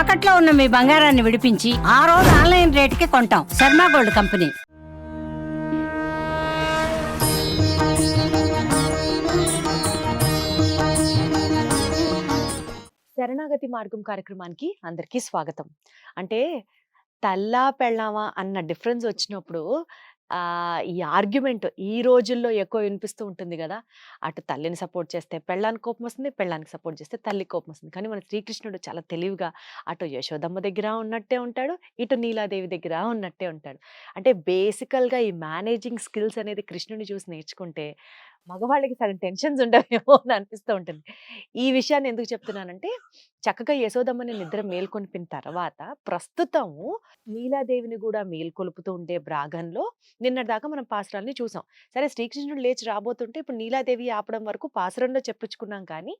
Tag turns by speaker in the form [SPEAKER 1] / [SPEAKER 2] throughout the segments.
[SPEAKER 1] తాకట్లో ఉన్న మీ బంగారాన్ని విడిపించి ఆ రోజు ఆన్లైన్ రేటుకి కొంటాం. Sharma gold company.
[SPEAKER 2] శరణాగతి మార్గం కార్యక్రమానికి అందరికీ స్వాగతం. అంటే తల్లా పెళ్ళామా అన్న డిఫరెన్స్ వచ్చినప్పుడు ఈ ఆర్గ్యుమెంట్ ఈ రోజుల్లో ఎక్కువ వినిపిస్తూ ఉంటుంది కదా! అటు తల్లిని సపోర్ట్ చేస్తే పెళ్ళానికి కోపం వస్తుంది పెళ్ళానికి సపోర్ట్ చేస్తే తల్లి కోపం వస్తుంది. కానీ మన శ్రీకృష్ణుడు చాలా తెలివిగా అటు యశోదమ్మ దగ్గర ఉన్నట్టే ఉంటాడు ఇటు నీలాదేవి దగ్గర ఉన్నట్టే ఉంటాడు. అంటే బేసికల్గా ఈ మేనేజింగ్ స్కిల్స్ అనేది కృష్ణుని చూసి నేర్చుకుంటే మగవాళ్ళకి సగం టెన్షన్స్ ఉండవేమో అని అనిపిస్తూ ఉంటుంది. ఈ విషయాన్ని ఎందుకు చెప్తున్నానంటే చక్కగా యశోదమ్మని నిద్ర మేల్కొనిపిన తర్వాత ప్రస్తుతం నీలాదేవిని కూడా మేల్కొలుపుతూ ఉండే బ్రాగంలో నిన్నటిదాకా మనం పాసురాల్ని చూసాం. సరే శ్రీకృష్ణుడు లేచి రాబోతుంటే ఇప్పుడు నీలాదేవి ఆపడం వరకు పాసురంలో చెప్పించుకున్నాం కానీ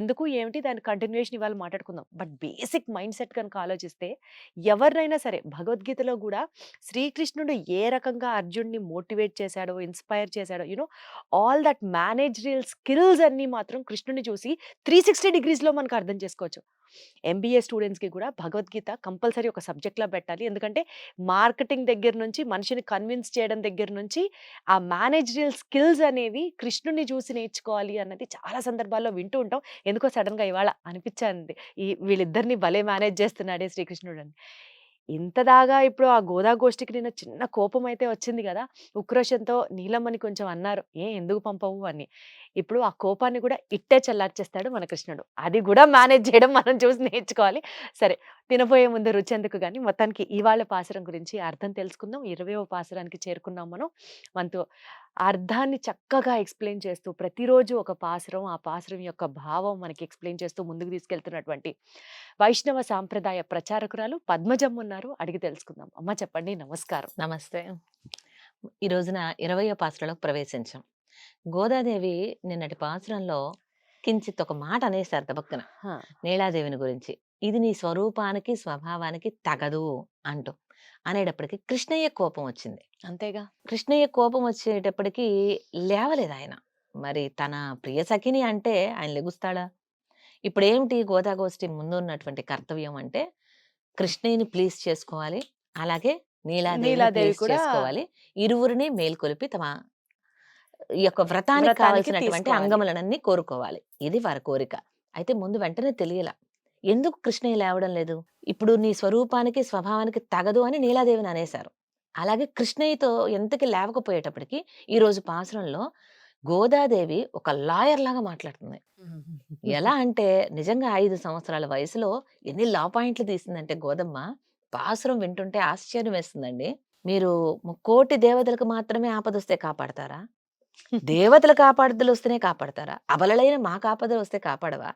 [SPEAKER 2] ఎందుకు ఏమిటి దాని కంటిన్యూషన్ ఇవాళ మాట్లాడుకుందాం. బట్ బేసిక్ మైండ్ సెట్ కనుక ఆలోచిస్తే ఎవరినైనా సరే భగవద్గీతలో కూడా శ్రీకృష్ణుడు ఏ రకంగా అర్జున్ని మోటివేట్ చేశాడో ఇన్స్పైర్ చేశాడో you know all that managerial skills అన్నీ మాత్రం కృష్ణుని చూసి త్రీ సిక్స్టీ డిగ్రీస్లో మనకు అర్థం చేసుకోవచ్చు. ఎంబీఏ స్టూడెంట్స్కి కూడా భగవద్గీత కంపల్సరీ ఒక సబ్జెక్ట్లా పెట్టాలి. ఎందుకంటే మార్కెటింగ్ దగ్గర నుంచి మనిషిని కన్విన్స్ చేయడం దగ్గర నుంచి ఆ మేనేజరియల్ స్కిల్స్ అనేవి కృష్ణుని చూసి నేర్చుకోవాలి అన్నది చాలా సందర్భాల్లో వింటూ ఉంటాం. ఎందుకో సడన్గా ఇవాళ అనిపించింది ఈ వీళ్ళిద్దరిని భలే మేనేజ్ చేస్తున్నాడే శ్రీకృష్ణుడు అని. ఇంతదాగా ఇప్పుడు ఆ గోదా గోష్ఠికి నిన్న చిన్న కోపం అయితే వచ్చింది కదా! ఉక్రోషంతో నీలమ్మని కొంచెం అన్నారు ఏ ఎందుకు పంపవు? అని. ఇప్పుడు ఆ కోపాన్ని కూడా ఇట్టే చల్లార్చేస్తాడు మన కృష్ణుడు. అది కూడా మేనేజ్ చేయడం మనం చూసి నేర్చుకోవాలి. సరే తినబోయే ముందు రుచి ఎందుకు కానీ మొత్తానికి ఇవాళ పాసరం గురించి అర్థం తెలుసుకుందాం. ఇరవయో పాసురానికి చేరుకున్నాం మనం. మనతో అర్థాన్ని చక్కగా ఎక్స్ప్లెయిన్ చేస్తూ ప్రతిరోజు ఒక పాసురం ఆ పాసురం యొక్క భావం మనకి ఎక్స్ప్లెయిన్ చేస్తూ ముందుకు తీసుకెళ్తున్నటువంటి వైష్ణవ సాంప్రదాయ ప్రచారకురాలు పద్మజమ్మ ఉన్నారు. అడిగి తెలుసుకుందాం. అమ్మ చెప్పండి నమస్కారం.
[SPEAKER 3] నమస్తే. ఈ రోజున ఇరవయో పాసురలోకి ప్రవేశించాం. గోదాదేవి నిన్నటి పాసురంలో కించిత్ ఒక మాట అనేసారు తపక్కన
[SPEAKER 2] హా.
[SPEAKER 3] నీలాదేవిని గురించి. ఇది నీ స్వరూపానికి స్వభావానికి తగదు అంటూ. అనేటప్పటికి కృష్ణయ్య కోపం వచ్చింది.
[SPEAKER 2] అంతేగా?
[SPEAKER 3] కృష్ణయ్య కోపం వచ్చేటప్పటికి లేవలేదు ఆయన. మరి తన ప్రియ సఖిని అంటే ఆయన లెగుస్తాడా? ఇప్పుడు ఏమిటి గోదాగోష్ఠి ముందు ఉన్నటువంటి కర్తవ్యం అంటే కృష్ణయ్యని ప్లీజ్ చేసుకోవాలి అలాగే నీలాదేవి చేసుకోవాలి ఇరువురిని మేల్కొలిపి తమ ఈ యొక్క వ్రతానికి కావలసినటువంటి. అంగములనన్నీ కోరుకోవాలి. ఇది వారి కోరిక. అయితే ముందు వెంటనే తెలియల ఎందుకు కృష్ణయ్య లేవడం లేదు? ఇప్పుడు నీ స్వరూపానికి స్వభావానికి తగదు అని నీలాదేవిని అనేశారు. అలాగే కృష్ణయ్యతో ఎంతకి లేవకపోయేటప్పటికి ఈ రోజు పాసురంలో గోదాదేవి ఒక లాయర్ లాగా మాట్లాడుతుంది. ఎలా అంటే నిజంగా ఐదు సంవత్సరాల వయసులో ఎన్ని లా పాయింట్లు తీసిందంటే గోదమ్మ పాసురం వింటుంటే ఆశ్చర్యం వేస్తుందండి. మీరు కోటి దేవతలకు మాత్రమే ఆపదొస్తే కాపాడతారా? దేవతల కాపాడుదలు వస్తేనే కాపాడతారా? అబలలైన మా కాపదలు వస్తే కాపాడవా?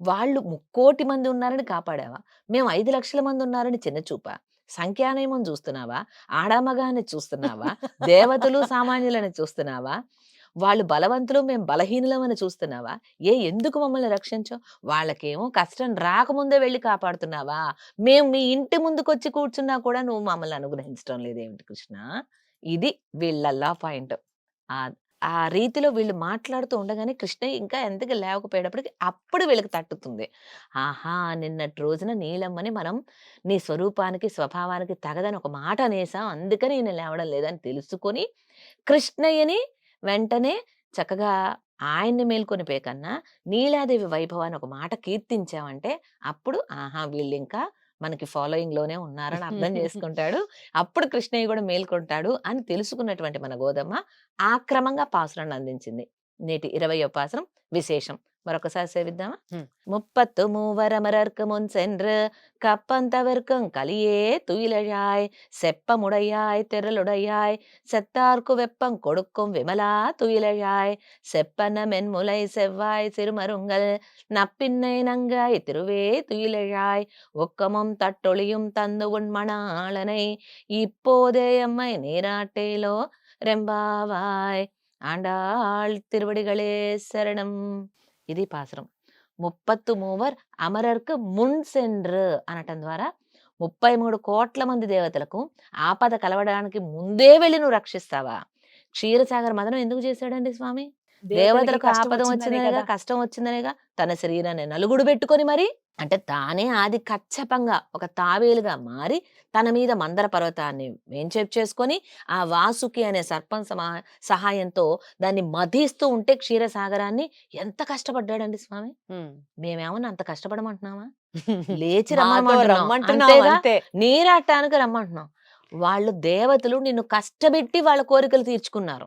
[SPEAKER 3] వాళ్ళు ముక్కోటి మంది ఉన్నారని కాపాడావా? మేము ఐదు లక్షల మంది ఉన్నారని చిన్న చూప. సంఖ్యానేమం చూస్తున్నావా? ఆడామగాని చూస్తున్నావా? దేవతలు సామాన్యులని చూస్తున్నావా? వాళ్ళు బలవంతులు మేము బలహీనులమని చూస్తున్నావా? ఏ ఎందుకు మమ్మల్ని రక్షించవు వాళ్ళకేమో కష్టం రాకముందే వెళ్ళి కాపాడుతున్నావా? మేము మీ ఇంటి ముందుకొచ్చి కూర్చున్నా కూడా నువ్వు మమ్మల్ని అనుగ్రహించడం లేదేమిటి కృష్ణ? ఇది వీళ్ళ లా పాయింట్. ఆ రీతిలో వీళ్ళు మాట్లాడుతూ ఉండగానే కృష్ణ ఇంకా ఎంతగా లేవకపోయేటప్పటికి అప్పుడు వీళ్ళకి తట్టుతుంది. ఆహా! నిన్నటి రోజున నీలమ్మని మనం నీ స్వరూపానికి స్వభావానికి తగదని ఒక మాట అనేసాం అందుకని నేను లేవడం లేదని తెలుసుకొని కృష్ణయ్యని వెంటనే చక్కగా ఆయన్ని మేల్కొని కన్నా నీలాదేవి వైభవాన్ని ఒక మాట కీర్తించామంటే అప్పుడు ఆహా! వీళ్ళు ఇంకా మనకి ఫాలోయింగ్లోనే ఉన్నారని అర్థం చేసుకుంటాడు. అప్పుడు కృష్ణయ్య కూడా మేల్కొంటాడు అని తెలుసుకున్నటువంటి మన గోదమ్మ ఆక్రమంగా పాసురాన్ని అందించింది. నేటి ఇరవయో పాసురం విశేషం మరొకసారి సేవిద్దామా
[SPEAKER 2] హ్మ్.
[SPEAKER 3] ముప్పత్తు మూవరమరర్కు మున్సెన్రు கப்பந்தவர்க்கும் கலியே துயிலழாய் செப்பமுடையாய் திரளுடையாய் செத்தார்க்கு வெப்பம் கொடுக்கும் விமலா துயிலழாய் செப்பன மென்முலை செவ்வாய் சிறுமருங்கள் நப்பின்னை நங்காய் திருவே துயிலழாய் ஒக்கமும் தட்டொளியும் தந்து உன் மணாளனை இப்போதே எம்மை நீராட்டேலோ ரெம்பாவாய் ஆண்டாள் திருவடிகளே சரணம் ఇది పాసురం ముప్పత్తు మూవర్ అమరర్కు మున్ సెండ్రు అనటం ద్వారా ముప్పై మూడు కోట్ల మంది దేవతలకు ఆపద కలవడానికి ముందే వెళ్ళి నువ్వు రక్షిస్తావా క్షీరసాగర్ మదనం ఎందుకు చేశాడండి స్వామి దేవతలకు ఆపద
[SPEAKER 2] వచ్చిందనే
[SPEAKER 3] వచ్చిందనేగా. కష్టం వచ్చిందనేగా తన శరీరాన్ని నలుగుడు పెట్టుకొని మరి అంటే తానే ఆది కచ్చపంగా ఒక తావేలుగా మారి తన మీద మందర పర్వతాన్ని వేంచేపు చేసుకొని ఆ వాసుకి అనే సర్పం సహాయంతో దాన్ని మధిస్తూ ఉంటే క్షీరసాగరాన్ని ఎంత కష్టపడ్డాడండి స్వామి. మేమేమన్నా అంత కష్టపడమంటున్నామా? లేచి రమ్మంటున్నాం నీరాటానికి రమ్మంటున్నాం. వాళ్ళు దేవతలు నిన్ను కష్టపెట్టి వాళ్ళ కోరికలు తీర్చుకున్నారు.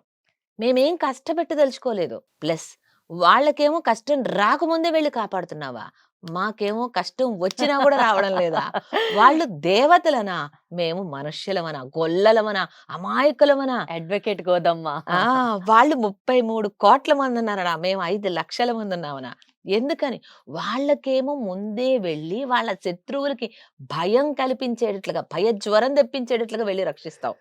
[SPEAKER 3] మేమేం కష్టపెట్టి తెలుసుకోలేదు ప్లస్ వాళ్ళకేమో కష్టం రాకముందే వెళ్ళి కాపాడుతున్నావా? మాకేమో కష్టం వచ్చినా కూడా రావడం లేదా? వాళ్ళు దేవతలనా? మేము మనుష్యులమనా? గొల్లలమనా? అమాయకులమనా?
[SPEAKER 2] అడ్వకేట్ గోదమ్మ.
[SPEAKER 3] ఆ వాళ్ళు ముప్పై మూడు కోట్ల మంది ఉన్నారనా? మేము ఐదు లక్షల మంది ఉన్నామనా? ఎందుకని? వాళ్ళకేమో ముందే వెళ్ళి వాళ్ళ శత్రువులకి భయం కల్పించేటట్లుగా భయజ్వరం తెప్పించేటట్లుగా వెళ్ళి రక్షిస్తావు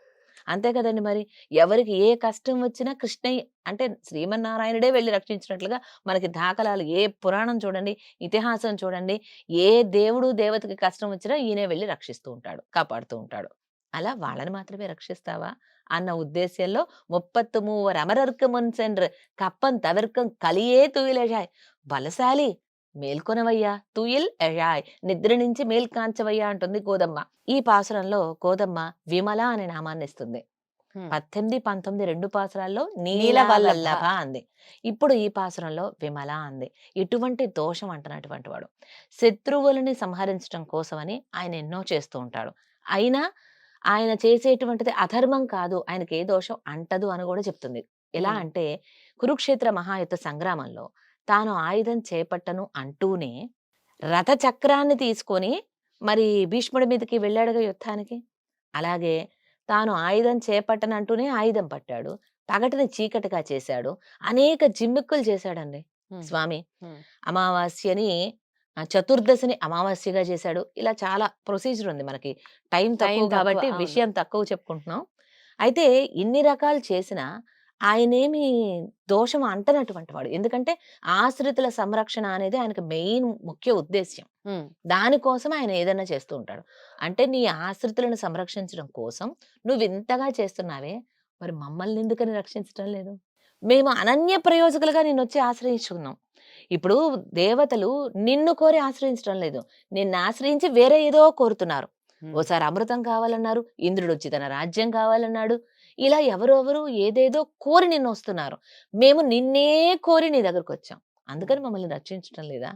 [SPEAKER 3] అంతే కదండి మరి. ఎవరికి ఏ కష్టం వచ్చినా కృష్ణయ్య అంటే శ్రీమన్నారాయణుడే వెళ్ళి రక్షించినట్లుగా మనకి దాఖలాలు ఏ పురాణం చూడండి ఇతిహాసం చూడండి ఏ దేవుడు దేవతకి కష్టం వచ్చినా ఈయనే వెళ్ళి రక్షిస్తూ ఉంటాడు కాపాడుతూ ఉంటాడు. అలా వాళ్ళని మాత్రమే రక్షిస్తావా? అన్న ఉద్దేశ్యంలో ముప్పత్తు మూవర్ అమరర్క మున్ కప్పం కప్పన్ తవిర్కం కలియే తుయిలెజాయ్ బలశాలి మేల్కొనవయ్యా తుయిల్ ఎజాయ్ నిద్ర నుంచి మేల్కాంచవయ్యా అంటుంది గోదమ్మ ఈ పాసురంలో గోదమ్మ విమల అనే నామాన్ని ఇస్తుంది. పద్దెనిమిది పంతొమ్మిది రెండు పాసురాల్లో
[SPEAKER 2] నీలవల్లభ.
[SPEAKER 3] అంది. ఇప్పుడు ఈ పాసురంలో విమల అంది. ఇటువంటి దోషం అంటున్నటువంటి వాడు. శత్రువులని సంహరించడం కోసమని ఆయన ఎన్నో చేస్తూ ఉంటాడు. అయినా ఆయన చేసేటువంటిది అధర్మం కాదు ఆయనకి ఏ దోషం అంటదు అని కూడా చెప్తుంది. ఎలా. అంటే కురుక్షేత్ర మహాయుద్ధ సంగ్రామంలో తాను ఆయుధం చేపట్టను అంటూనే రథ చక్రాన్ని తీసుకొని మరి భీష్ముడి మీదకి వెళ్ళాడుగా యుద్ధానికి అలాగే తాను ఆయుధం చేపట్టనంటూనే ఆయుధం పట్టాడు పగటిని చీకటిగా చేశాడు అనేక జిమ్మిక్కులు చేశాడండి. స్వామి. అమావాస్యని చతుర్దశిని అమావాస్యగా చేశాడు ఇలా చాలా ప్రొసీజర్ ఉంది మనకి టైం తక్కువ కాబట్టి. విషయం తక్కువ చెప్పుకుంటున్నాం అయితే ఇన్ని రకాలు చేసినా ఆయనేమి దోషం అంటనటువంటి వాడు. ఎందుకంటే ఆశ్రితుల సంరక్షణ అనేది ఆయనకు మెయిన్ ముఖ్య ఉద్దేశ్యం. దానికోసం ఆయన ఏదైనా చేస్తూ ఉంటాడు. అంటే నీ ఆశ్రితులను సంరక్షించడం కోసం నువ్వు ఇంతగా చేస్తున్నావే మరి మమ్మల్ని ఎందుకని రక్షించడం లేదు? మేము అనన్య ప్రయోజకులుగా నిన్ను వచ్చి ఆశ్రయించుకున్నాం. ఇప్పుడు దేవతలు నిన్ను కోరి ఆశ్రయించడం లేదు. నిన్ను ఆశ్రయించి వేరే ఏదో కోరుతున్నారు. ఓసారి అమృతం కావాలన్నారు ఇంద్రుడు వచ్చి తన రాజ్యం కావాలన్నాడు ఇలా ఎవరెవరు ఏదేదో కోరి నిన్ను వస్తున్నారు. మేము నిన్నే కోరి నీ దగ్గరకు వచ్చాం అందుకని మమ్మల్ని రక్షించడం లేదా?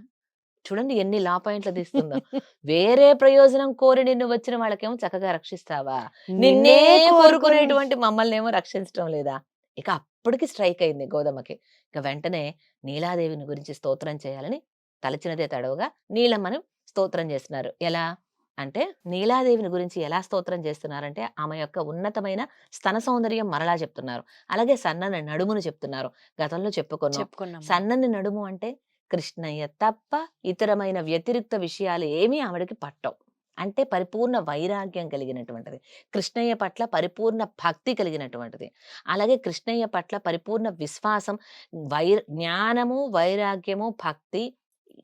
[SPEAKER 3] చూడండి ఎన్ని లా పాయింట్లు తీస్తుందో. వేరే ప్రయోజనం కోరి నిన్ను వచ్చిన వాళ్ళకేమో చక్కగా రక్షిస్తావా? నిన్నే కోరుకునేటువంటి మమ్మల్ని ఏమో రక్షించడం లేదా? ఇక అప్పటికి స్ట్రైక్ అయింది గోదమ్మకి ఇక వెంటనే నీలాదేవిని గురించి స్తోత్రం చేయాలని తలచినదే తడవుగా నీలమ్మని స్తోత్రం చేస్తున్నారు. ఎలా? అంటే నీలాదేవిని గురించి ఎలా స్తోత్రం చేస్తున్నారంటే ఆమె యొక్క ఉన్నతమైన స్తన సౌందర్యం మరలా చెప్తున్నారు. అలాగే సన్నని నడుమును చెప్తున్నారు. గతంలో చెప్పుకున్నాం.
[SPEAKER 2] చెప్పుకున్నాం
[SPEAKER 3] సన్నని నడుము అంటే కృష్ణయ్య తప్ప ఇతరమైన వ్యతిరిక్త విషయాలు ఏమీ ఆవిడకి పట్టవు. అంటే పరిపూర్ణ వైరాగ్యం కలిగినటువంటిది. కృష్ణయ్య పట్ల పరిపూర్ణ భక్తి కలిగినటువంటిది. అలాగే కృష్ణయ్య పట్ల పరిపూర్ణ విశ్వాసం వై జ్ఞానము వైరాగ్యము భక్తి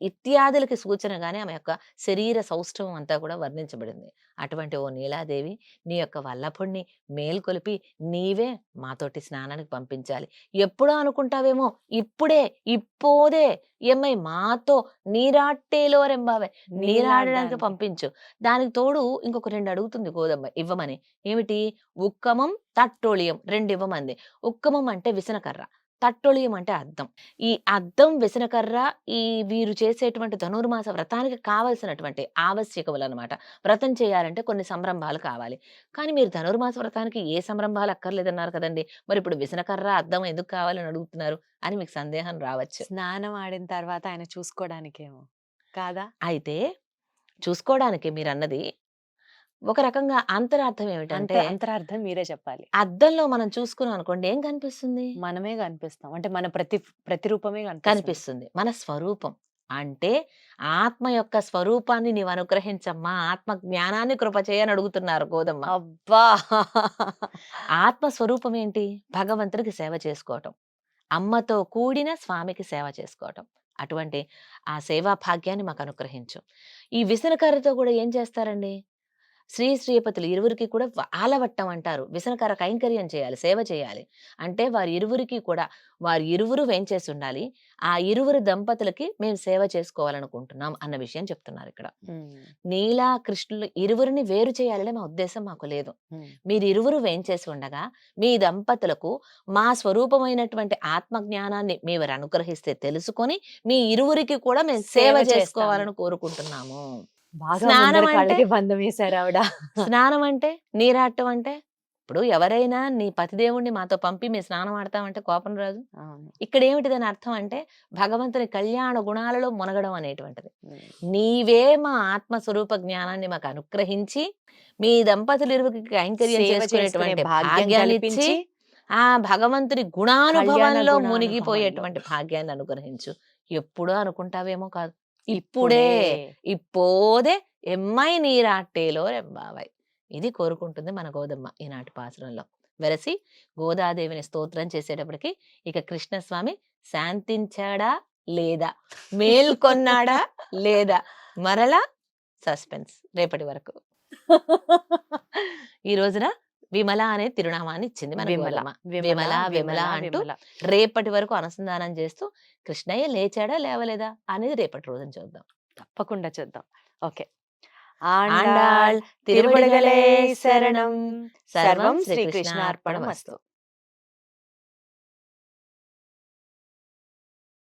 [SPEAKER 3] ఇత్యాదులకి సూచనగానే ఆమె యొక్క శరీర సౌష్ఠవం అంతా కూడా వర్ణించబడింది. అటువంటి ఓ నీలాదేవి నీ యొక్క వల్లభుణ్ణి మేల్కొలిపి నీవే మాతోటి స్నానానికి పంపించాలి. ఎప్పుడో అనుకుంటావేమో ఇప్పుడే ఇప్పోదే ఎమ్మై మాతో నీరాట్టేలో రెంబావే నీరాడడానికి పంపించు. దానికి తోడు ఇంకొక రెండు అడుగుతుంది గోదమ్మ ఇవ్వమని. ఏమిటి? ఉక్కమం తట్టోళియం రెండు ఇవ్వమంది. ఉక్కమం అంటే విసనకర్ర. తట్టొళియం అంటే అద్దం. ఈ అద్దం విసనకర్ర ఈ వీరు చేసేటువంటి ధనుర్మాస వ్రతానికి కావలసినటువంటి ఆవశ్యకములు అనమాట వ్రతం చేయాలంటే కొన్ని సంరంభాలు కావాలి. కానీ మీరు ధనుర్మాస వ్రతానికి ఏ సంరంభాలు అక్కర్లేదన్నారు కదండి. మరి ఇప్పుడు విసనకర్ర అద్దం ఎందుకు కావాలని అడుగుతున్నారు అని మీకు సందేహం రావచ్చు.
[SPEAKER 2] స్నానం ఆడిన తర్వాత ఆయన చూసుకోవడానికేమో కాదా?
[SPEAKER 3] అయితే చూసుకోవడానికి మీరు అన్నది ఒక రకంగా అంతరార్థం
[SPEAKER 2] అంటే
[SPEAKER 3] ఏమిటంటే
[SPEAKER 2] అంతరార్థం మీరే చెప్పాలి.
[SPEAKER 3] అద్దంలో మనం చూసుకున్నాం అనుకోండి ఏం కనిపిస్తుంది?
[SPEAKER 2] మనమే కనిపిస్తాం. అంటే మన ప్రతి ప్రతిరూపమే కనిపిస్తుంది.
[SPEAKER 3] మన స్వరూపం. అంటే ఆత్మ యొక్క స్వరూపాన్ని నీవు అనుగ్రహించమ్మా ఆత్మ జ్ఞానాన్ని కృప చేయని అడుగుతున్నారు గోదమ్మ.
[SPEAKER 2] అబ్బా!
[SPEAKER 3] ఆత్మ స్వరూపం ఏంటి? భగవంతుడికి సేవ చేసుకోవటం. అమ్మతో కూడిన స్వామికి సేవ చేసుకోవటం. అటువంటి ఆ సేవా భాగ్యాన్ని మాకు అనుగ్రహించు. ఈ విసనకర్రతో కూడా ఏం చేస్తారండి? శ్రీ శ్రీపతులు ఇరువురికి కూడా ఆలవట్టం అంటారు. విసనకర కైంకర్యం చేయాలి సేవ చేయాలి. అంటే వారి ఇరువురికి కూడా వారి ఇరువురు వేంచేసి ఉండాలి? ఆ ఇరువురు దంపతులకి మేము సేవ చేసుకోవాలనుకుంటున్నాం అన్న విషయం చెప్తున్నారు ఇక్కడ. నీలా కృష్ణులు ఇరువురిని వేరు చేయాలనే మా ఉద్దేశం మాకు లేదు. మీరు ఇరువురు వేంచేసి ఉండగా మీ దంపతులకు మా స్వరూపమైనటువంటి ఆత్మ జ్ఞానాన్ని మీరు అనుగ్రహిస్తే తెలుసుకొని మీ ఇరువురికి కూడా మేము సేవ. చేసుకోవాలని కోరుకుంటున్నాము. స్నానం అంటే-
[SPEAKER 2] కాళ్ళకి బంధం వేశారు ఆవిడ.
[SPEAKER 3] స్నానం అంటే నీరాటం అంటే ఇప్పుడు ఎవరైనా నీ పతిదేవుణ్ణి మాతో పంపి మేము స్నానం ఆడతామంటే కోపం రాదు. ఇక్కడ ఏమిటి దాని అర్థం అంటే భగవంతుని కళ్యాణ గుణాలలో మునగడం అనేటువంటిది. నీవే మా ఆత్మస్వరూప జ్ఞానాన్ని మాకు అనుగ్రహించి మీ దంపతులు ఇరువురికి కైంకర్యం చేసుకునేటువంటి
[SPEAKER 2] భాగ్యం
[SPEAKER 3] భాగ్యాన్ని ఇచ్చి ఆ భగవంతుని గుణానుభవంలో. మునిగిపోయేటువంటి భాగ్యాన్ని అనుగ్రహించు. ఎప్పుడో అనుకుంటావేమో కాదు. ఇప్పుడే ఇప్పోదే ఎమ్మై నీరాట్టేలో రెంబావై ఇది కోరుకుంటుంది మన గోదమ్మ ఈనాటి పాసురంలో వెరసి గోదాదేవిని స్తోత్రం చేసేటప్పటికి ఇక కృష్ణస్వామి శాంతించాడా లేదా? మేల్కొన్నాడా లేదా? మరలా సస్పెన్స్ రేపటి వరకు. ఈ రోజున విమల అనే తిరునామాన్ని ఇచ్చింది మన
[SPEAKER 2] విమల
[SPEAKER 3] విమల విమల అంటూ. రేపటి వరకు అనుసంధానం చేస్తూ కృష్ణయ్య లేచాడా లేవలేదా? అనేది రేపటి రోజున చూద్దాం.
[SPEAKER 2] తప్పకుండా చూద్దాం. ఓకే.
[SPEAKER 3] ఆండాళ్ తిరువడిగలే శరణం.
[SPEAKER 2] సర్వం శ్రీకృష్ణార్పణమస్తు.